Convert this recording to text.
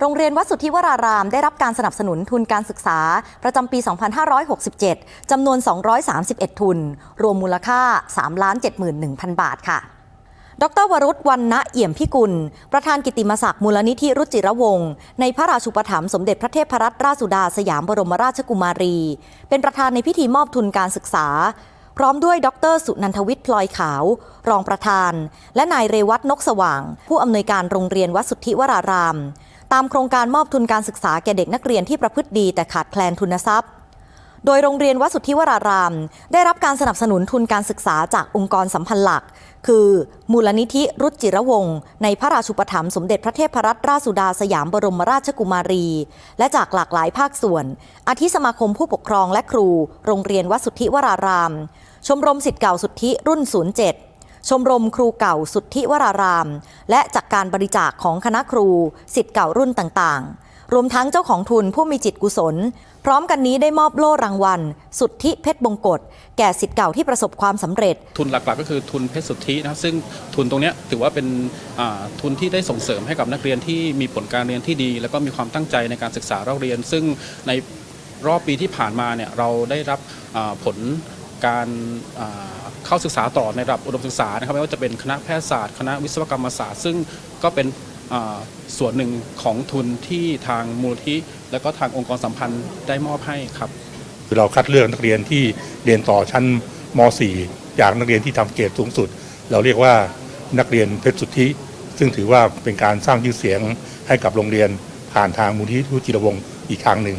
โรงเรียนวัดสุทธิวรารามได้รับการสนับสนุนทุนการศึกษา ประจำปี 2567 จำนวน 231 ทุน รวมมูลค่า 3,71,000 บาทค่ะดรวรุษวันณะเอี่ยมพิกุล ประธานกิติมศักดิ์มูลนิธิรุจิรวงศ์ในพระราชูปถัมภ์สมเด็จพระเทพรัตนราชสุดาสยามบรมราชกุมารี เป็นประธานในพิธีมอบทุนการศึกษา พร้อมด้วยดร สุนันทวิทย์พลอยขาว รองประธาน และนายเรวัตนกสว่าง ผู้อำนวยการโรงเรียนวัดสุทธิวราราม ตามโครงการมอบทุนการศึกษาแก่เด็กนักเรียนที่ประพฤติดีแต่ขาดแคลนทุนทรัพย์ โดยโรงเรียนวัดสุทธิวราราม ได้รับการสนับสนุนทุนการศึกษาจากองค์กรสัมพันธ์หลัก คือมูลนิธิรุจิรวงศ์ในพระราชูปถัมภ์สมเด็จพระเทพรัตนราชสุดาสยามบรมราชกุมารี และจากหลากหลายภาคส่วน อาทิสมาคมผู้ปกครองและครู โรงเรียนวัดสุทธิวราราม ชมรมสิทธิ์เก่าสุทธิรุ่น 07ชมรมครูเก่าสุทธิวราราม และจากการบริจาคของคณะครูสิทธิ์เก่ารุ่นต่างๆ รวมทั้งเจ้าของทุนผู้มีจิตกุศล พร้อมกันนี้ได้มอบโล่รางวัล สุทธิเพชรบงกฎแก่สิทธิ์เก่าที่ประสบความสำเร็จ ทุนหลักๆ ก็คือทุนเพชรสุทธินะครับซึ่งทุนตรงนี้ถือว่าเป็นทุนที่ได้ส่งเสริมให้กับนักเรียนที่มีผลการเรียนที่ดี แล้วก็มีความตั้งใจในการศึกษาเราเรียน ซึ่งในรอบปีที่ผ่านมาเนี่ยเราได้รับผลการเข้าศึกษาต่อในระดับอุดมศึกษานะครับไม่ว่าจะเป็นคณะแพทยศาสตร์ คณะวิศวกรรมศาสตร์ ซึ่งก็เป็น ส่วนหนึ่งของทุนที่ทางมูลที่และก็ทางองค์กรสัมพันธ์ได้มอบให้ครับ คือเราคัดเลือกนักเรียนที่เรียนต่อชั้นม .4 จากนักเรียนที่ทำเกรดสูงสุด เราเรียกว่านักเรียนเพชรสุทธิ ซึ่งถือว่าเป็นการสร้างชื่อเสียงให้กับโรงเรียนผ่านทางมูลที่ทุจิรวงศ์อีกครั้งหนึ่ง